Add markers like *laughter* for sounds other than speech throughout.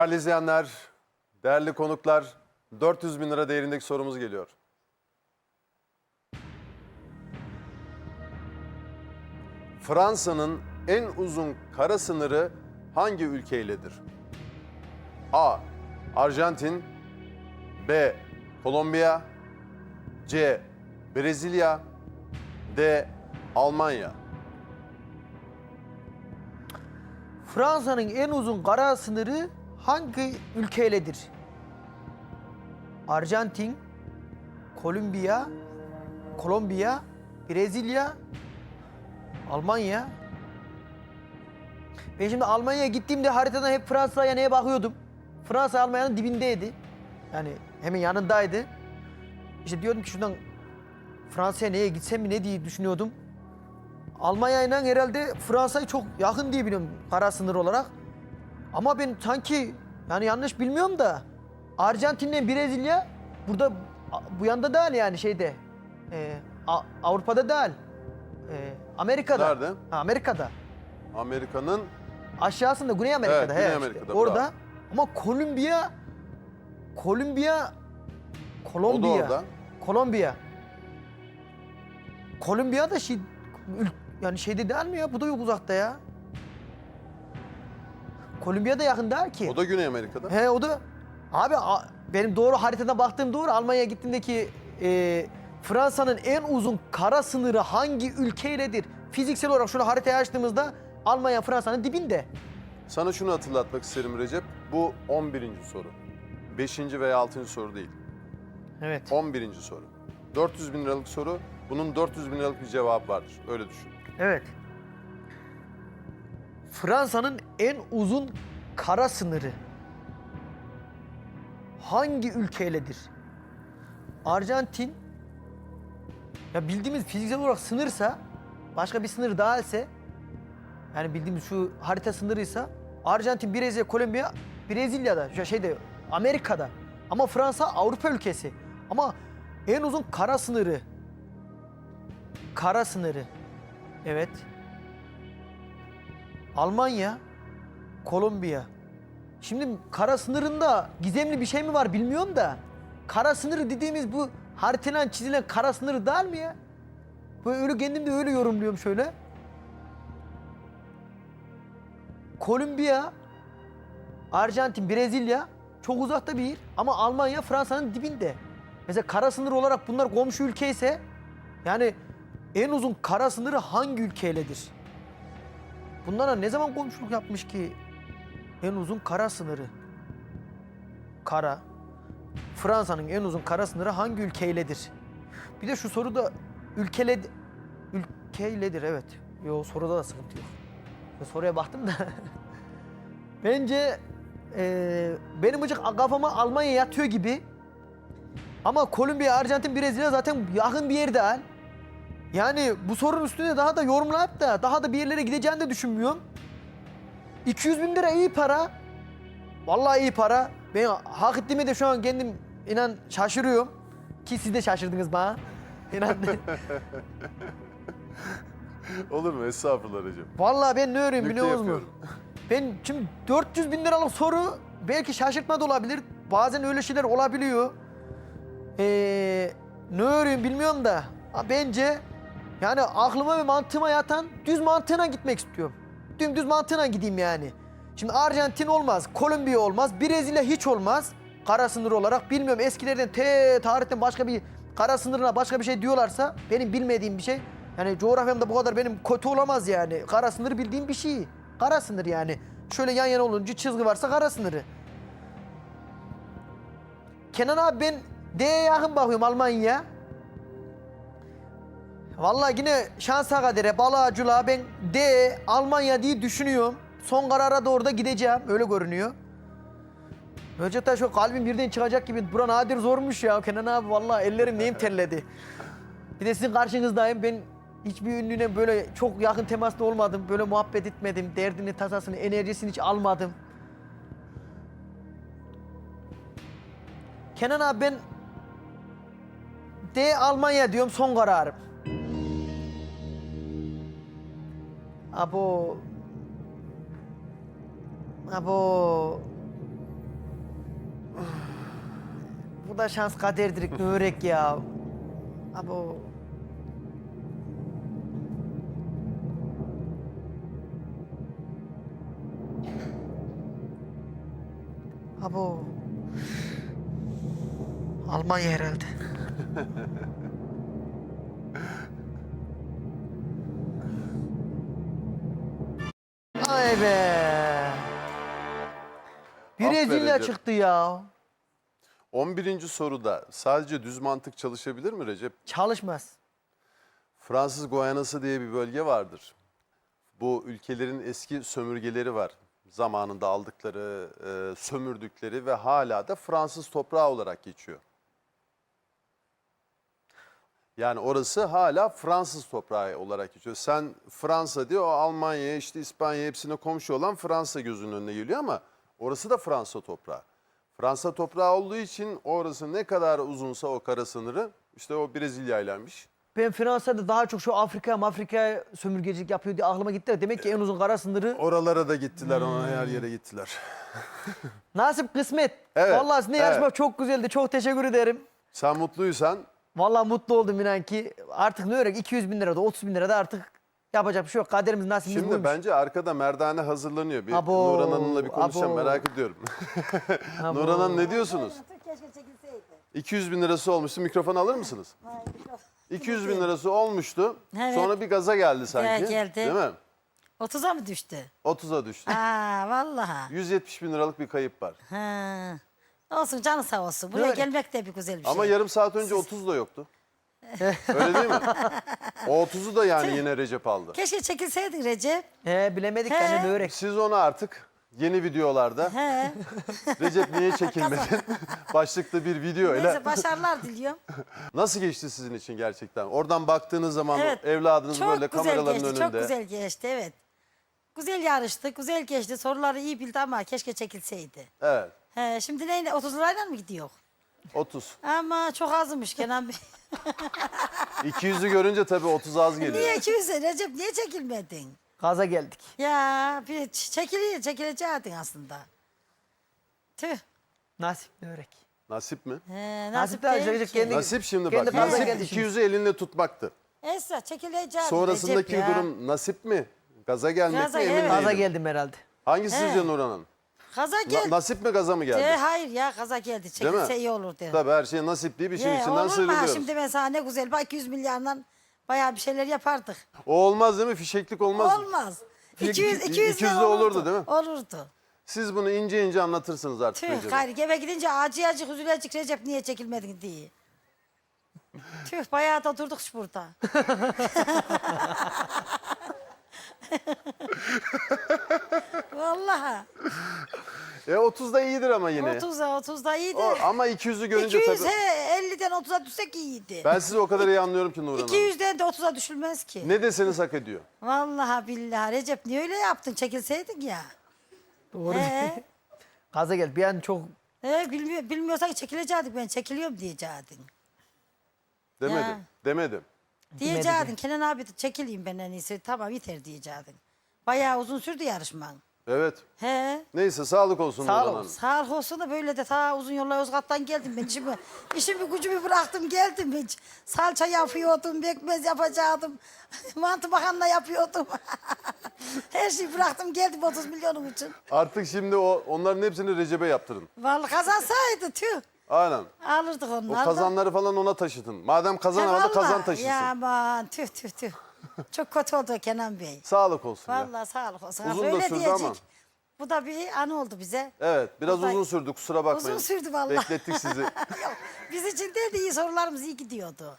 Değerli izleyenler, değerli konuklar, 400 bin lira değerindeki sorumuz geliyor. Fransa'nın en uzun kara sınırı hangi ülkeyledir? A. Arjantin B. Kolombiya C. Brezilya D. Almanya Fransa'nın en uzun kara sınırı hangi ülkeyledir? Arjantin, Kolombiya, Kolombiya, Brezilya, Almanya. Ben şimdi Almanya'ya gittiğimde haritadan hep Fransa'ya neye bakıyordum. Fransa Almanya'nın dibindeydi. Yani hemen yanındaydı. İşte diyordum ki şuradan Fransa'ya neye gitsem mi ne diye düşünüyordum. Almanya herhalde Fransa'yı çok yakın diye biliyorum para sınır olarak. Ama ben sanki yani yanlış bilmiyorum da Arjantin'le Brezilya burada bu yanda değil yani şeyde e, A- Avrupa'da değil. E, Amerika'da. Nerede? Ha, Amerika'da. Amerika'nın Aşağısında Güney Amerika'da. Evet, Güney Amerika'da, işte. Orada. bravo. Ama Kolombiya Kolombiya Kolombiya. orada. Kolombiya. Kolombiya da şey yani şeyde değil mi ya? Bu da yok uzakta ya. Kolombiya da yakın değil ki. o da Güney Amerika'da. He o da. Abi a- benim doğru haritada baktığım doğru. Almanya'ya gittiğimdeki e, Fransa'nın en uzun kara sınırı hangi ülkeyledir? Fiziksel olarak şöyle haritayı açtığımızda Almanya Fransa'nın dibinde. Sana şunu hatırlatmak isterim Recep. Bu 11. soru. 5. veya 6. soru değil. Evet. 11. soru. 400 bin liralık soru. Bunun 400 bin liralık bir cevabı vardır. Öyle düşün. Evet. Fransa'nın en uzun kara sınırı hangi ülkeyledir? Arjantin ya bildiğimiz fiziksel olarak sınırsa başka bir sınır daha ise yani bildiğimiz şu harita sınırıysa Arjantin, Brezilya, Kolombiya, Brezilya'da, şu şeyde Amerika'da. Ama Fransa Avrupa ülkesi. Ama en uzun kara sınırı. Kara sınırı. Evet. Almanya, Kolombiya. Şimdi kara sınırında gizemli bir şey mi var bilmiyorum da. Kara sınırı dediğimiz bu haritadan çizilen kara sınırı değil mi ya? Böyle öyle kendim de öyle yorumluyorum şöyle. Kolombiya, Arjantin, Brezilya çok uzakta bir yer ama Almanya Fransa'nın dibinde. Mesela kara sınır olarak bunlar komşu ülke ise yani en uzun kara sınırı hangi ülkeyledir? Bunlara ne zaman komşuluk yapmış ki en uzun kara sınırı? Kara. Fransa'nın en uzun kara sınırı hangi ülkeyledir? Bir de şu soruda ülkele ülkeyledir evet. Yo soruda da sıkıntı yok. Ben soruya baktım da. *laughs* Bence eee benim ucuk kafama Almanya yatıyor gibi. Ama Kolombiya, Arjantin, Brezilya zaten yakın bir yer değil. Yani bu sorunun üstüne daha da yorumlayıp da daha da bir yerlere gideceğini de düşünmüyorum. 200 bin lira iyi para. Vallahi iyi para. Ben hak ettiğime de şu an kendim inan şaşırıyorum. Ki siz de şaşırdınız bana. İnan. *laughs* Olur mu? Estağfurullah Recep. Vallahi ben ne öğreneyim Nükte biliyor musun? yapıyorum. Ben şimdi 400 bin liralık soru belki şaşırtma da olabilir. Bazen öyle şeyler olabiliyor. Ee, ne öğreneyim bilmiyorum da. Ha, Bence yani aklıma ve mantığıma yatan düz mantığına gitmek istiyorum. Dümdüz mantığına gideyim yani. Şimdi Arjantin olmaz, Kolombiya olmaz, Brezilya hiç olmaz. Kara sınır olarak bilmiyorum eskilerden te tarihten başka bir kara sınırına başka bir şey diyorlarsa benim bilmediğim bir şey. Yani coğrafyamda bu kadar benim kötü olamaz yani. Kara sınır bildiğim bir şey. Kara sınır yani. Şöyle yan yana olunca çizgi varsa kara sınırı. Kenan abi ben D'ye yakın bakıyorum Almanya. Vallahi yine şansa kadere balağacılığa ben D Almanya diye düşünüyorum. Son karara doğru da gideceğim. Öyle görünüyor. Önceden şu kalbim birden çıkacak gibi. Bura nadir zormuş ya Kenan abi. Vallahi ellerim neyim terledi. Bir de sizin karşınızdayım. Ben hiçbir ünlüyle böyle çok yakın temaslı olmadım. Böyle muhabbet etmedim. Derdini, tasasını, enerjisini hiç almadım. Kenan abi ben D Almanya diyorum son kararım. അപ്പോ അപ്പോ *sighs* Bu da şans kaderdir *laughs* börek ya. Abo. Abo. *sighs* Almanya herhalde. *laughs* Ay be. Brezilya çıktı ya. 11. soruda sadece düz mantık çalışabilir mi Recep? Çalışmaz. Fransız Guyanası diye bir bölge vardır. Bu ülkelerin eski sömürgeleri var. Zamanında aldıkları, e, sömürdükleri ve hala da Fransız toprağı olarak geçiyor. Yani orası hala Fransız toprağı olarak geçiyor. Sen Fransa diyor, o Almanya, işte İspanya hepsine komşu olan Fransa gözünün önüne geliyor ama orası da Fransa toprağı. Fransa toprağı olduğu için orası ne kadar uzunsa o kara sınırı, işte o Brezilya'ylaymış. Ben Fransa'da daha çok şu Afrika, Afrika sömürgecilik yapıyor diye aklıma gitti. Demek ki en uzun kara sınırı Oralara da gittiler, ona Hmm. her yere gittiler. nasip kısmet. Evet, Vallahi sizinle evet. yarışmak çok güzeldi. Çok teşekkür ederim. Sen mutluysan Vallahi mutlu oldum inan ki. Artık ne örek 200 bin lirada 30 bin lirada artık yapacak bir şey yok. Kaderimiz nasibimiz şimdi buymuş. bence arkada merdane hazırlanıyor. Bir Abo, Nurhan Hanım'la bir konuşacağım abo. merak ediyorum. *laughs* Abo. Nurhan Hanım ne diyorsunuz? Keşke çekilseydi. 200 bin lirası olmuştu. Mikrofon alır mısınız? 200 bin lirası olmuştu. Evet. Sonra bir gaza geldi sanki. geldi. Değil mi? 30'a mı düştü? 30'a düştü. Aa vallahi. 170 bin liralık bir kayıp var. Ha. Olsun canı sağ olsun. Buraya Öyle. gelmek de bir güzel bir şey. Ama yarım saat önce 30 da yoktu. Öyle değil mi? O 30'u da yani yine Recep aldı. Keşke çekilseydin Recep. He bilemedik He. yani ne örek. Siz onu artık yeni videolarda He. *laughs* Recep niye çekilmedin? *laughs* Başlıklı bir video ile. Neyse başarılar diliyorum. *laughs* Nasıl geçti sizin için gerçekten? Oradan baktığınız zaman Evet. evladınız Çok böyle güzel kameraların geçti. önünde. Çok güzel geçti evet. Güzel yarıştık, güzel geçti. Soruları iyi bildi ama keşke çekilseydi. Evet. He, şimdi neyle 30 lirayla mı gidiyor? 30. Ama çok azmış Kenan Bey. *laughs* 200'ü görünce tabii 30 az geliyor. niye 200 Recep niye çekilmedin? Gaza geldik. Ya bir ç- çekili, çekileceydin aslında. Tüh. Nasip ne örek. Nasip mi? He, Nasip nasip de değil acayip ki. kendi- Nasip şimdi Kendi bak. Nasip geldi şimdi. 200'ü elinle tutmaktı. Esra çekileceğim Sonrasındaki Recep ya. durum nasip mi? Gaza gelmek Gaza, mi emin evet. değilim. Gaza geldim herhalde. Hangisi He. sizce Nurhan Hanım? Kaza Na- geldi. nasip mi gaza mı geldi? De, hayır ya kaza geldi. Çekilse iyi olur dedi. Tabii her şey nasip değil bir şey Ye, içinden olur mu? sıyrılıyoruz. Şimdi mesela ne güzel bak 200 milyardan bayağı bir şeyler yapardık. O olmaz değil mi? Fişeklik olmaz. Olmaz. Fik- 200, 200 200 de olurdu değil mi? Olurdu. Siz bunu ince ince anlatırsınız artık. Tüh Recep'e. gayrı eve gidince acı acı üzülecek Recep niye çekilmedin diye. *laughs* Tüh bayağı da durduk şu burada. *laughs* *laughs* Vallahi. E 30 da iyidir ama yine. 30'da 30'da iyiydi. O, ama 200'ü görünce 200 tabii. he 50'den 30'a düşsek iyiydi. Ben sizi o kadar iyi anlıyorum ki Nurhan Hanım. 200'den de 30'a düşülmez ki. Ne deseniz hak ediyor. Vallahi billahi Recep niye öyle yaptın çekilseydin ya. Doğru. He. *laughs* Gaza gel. Bir an çok He, bilmiyor, bilmiyorsak çekilecektik ben çekiliyorum diyecektin. Demedim. Ya. Demedim. Diyecektin Kenan abi çekileyim ben en iyisi tamam yeter diyecektin. Bayağı uzun sürdü yarışman. Evet. He. Neyse sağlık olsun Sağ Nurhan ol. Hanım. Sağlık olsun da böyle de ta uzun yollar Yozgat'tan geldim ben. İşimi, işimi gücümü bıraktım geldim hiç. Salça yapıyordum, pekmez yapacaktım. *laughs* Mantı makarna yapıyordum. *laughs* Her şeyi bıraktım geldim 30 milyonum için. Artık şimdi o onların hepsini Recep'e yaptırın. Vallahi kazansaydı tüh. Aynen. Alırdık O onları da. kazanları falan ona taşıtın. Madem He, kazanamadı vallahi. kazan taşısın. Ya aman tüh tüh tüh. *laughs* Çok kötü oldu Kenan Bey. Sağlık olsun ya. Vallahi sağlık olsun. Uzun Böyle da sürdü diyecek. ama. Bu da bir anı oldu bize. Evet biraz Vallahi- uzun sürdü kusura bakmayın. Uzun sürdü vallahi. Beklettik sizi. *laughs* Yok, Biz için de iyi sorularımız iyi gidiyordu.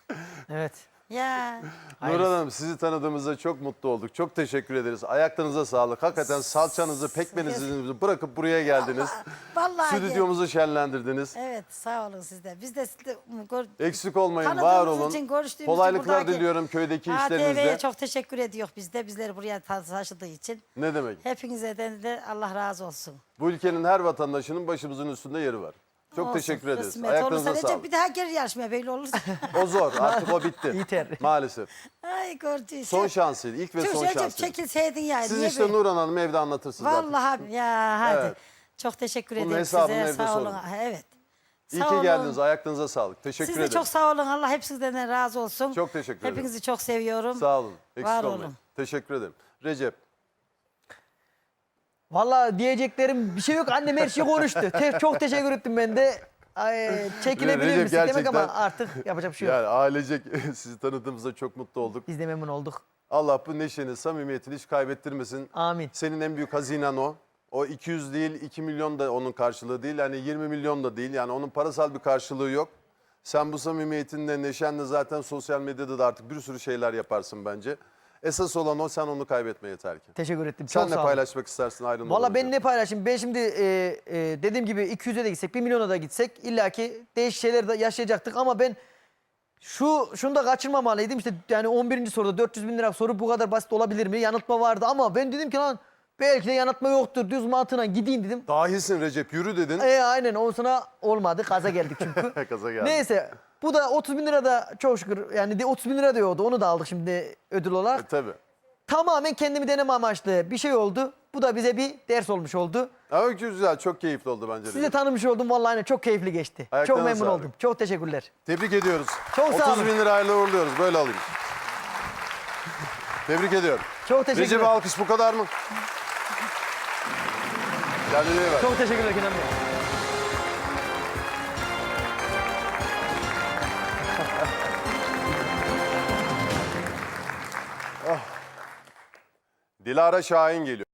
evet. Ya Nurhan Hanım sizi tanıdığımızda çok mutlu olduk. Çok teşekkür ederiz. Ayaklarınıza sağlık. Hakikaten salçanızı, pekmenizi bırakıp buraya geldiniz. *laughs* vallahi Stüdyomuzu şenlendirdiniz. Evet sağ olun siz de. Biz de sizi de gör- Eksik olmayın, var olun. için, Kolaylıklar buradaki diliyorum köydeki ATV'ye işlerinizde. çok teşekkür ediyor biz de. Bizleri buraya ta- taşıdığı için. Ne demek? Hepinize de Allah razı olsun. Bu ülkenin her vatandaşının başımızın üstünde yeri var. Çok Olsun, teşekkür ederiz. kısmet Ayaklarınıza olursa Recep sağlık. bir daha geri yarışmaya böyle olursa. *laughs* O zor. Artık o bitti. *laughs* Yeter. Maalesef. Ay gördüysen. Son şansıydı. İlk ve Tüh, son Recep şansıydı. çekilseydin ya. Siz niye işte böyle- Nurhan Hanım evde anlatırsınız artık. Vallahi ya hadi. Evet. Çok teşekkür Bunun ederim hesabını size. evde Sağ olun. sorun. Evet. İyi ki geldiniz. Ayaklarınıza sağlık. Teşekkür Siz de ederim. çok sağ olun. Allah hepsinizden razı olsun. Çok teşekkür ederim. Hepinizi çok seviyorum. Sağ olun. Eksik Var olmayın. olun. Teşekkür ederim. Recep. Vallahi diyeceklerim bir şey yok. Annem her şeyi konuştu. Te- çok teşekkür ettim ben de. Ay, çekilebilir Recep misin demek ama artık yapacak bir şey yok. Yani ailecek *laughs* sizi tanıdığımızda çok mutlu olduk. Biz de memnun olduk. Allah bu neşeni, samimiyetini hiç kaybettirmesin. Amin. Senin en büyük hazinen o. O 200 değil, 2 milyon da onun karşılığı değil. Yani 20 milyon da değil. Yani onun parasal bir karşılığı yok. Sen bu samimiyetinle, neşenle zaten sosyal medyada da artık bir sürü şeyler yaparsın bence. Esas olan o, sen onu kaybetme yeter ki. Teşekkür ettim. Sen ne sağ olun. paylaşmak istersin ayrılmadan Valla önce? ben ne paylaşayım? Ben şimdi e, e, dediğim gibi 200'e de gitsek, 1 milyona da gitsek illaki değişik şeyler de yaşayacaktık ama ben şu şunu da kaçırmamalıydım. İşte yani 11. soruda 400 bin lira soru bu kadar basit olabilir mi? Yanıltma vardı ama ben dedim ki lan belki de yanıltma yoktur. Düz mantığına gideyim dedim. Dahisin Recep, yürü dedin. E aynen ondan sonra olmadı. Kaza geldik çünkü. *laughs* Kaza geldi. Neyse bu da 30 bin lira da çok şükür yani de 30 bin lira diyordu. Onu da aldık şimdi ödül olarak. E, tabii. Tamamen kendimi deneme amaçlı bir şey oldu. Bu da bize bir ders olmuş oldu. Ama güzel, çok keyifli oldu bence. Sizi de Recep. tanımış oldum. Vallahi hani çok keyifli geçti. Ayaklarına çok memnun sağlık. oldum. Çok teşekkürler. Tebrik ediyoruz. Çok sağ 30 olun. bin lirayla uğurluyoruz. Böyle alayım. Tebrik ediyorum. Çok teşekkürler. Recep'e alkış bu kadar mı? Kendine bak. Çok teşekkürler Kenan Bey. Dilara Şahin geliyor.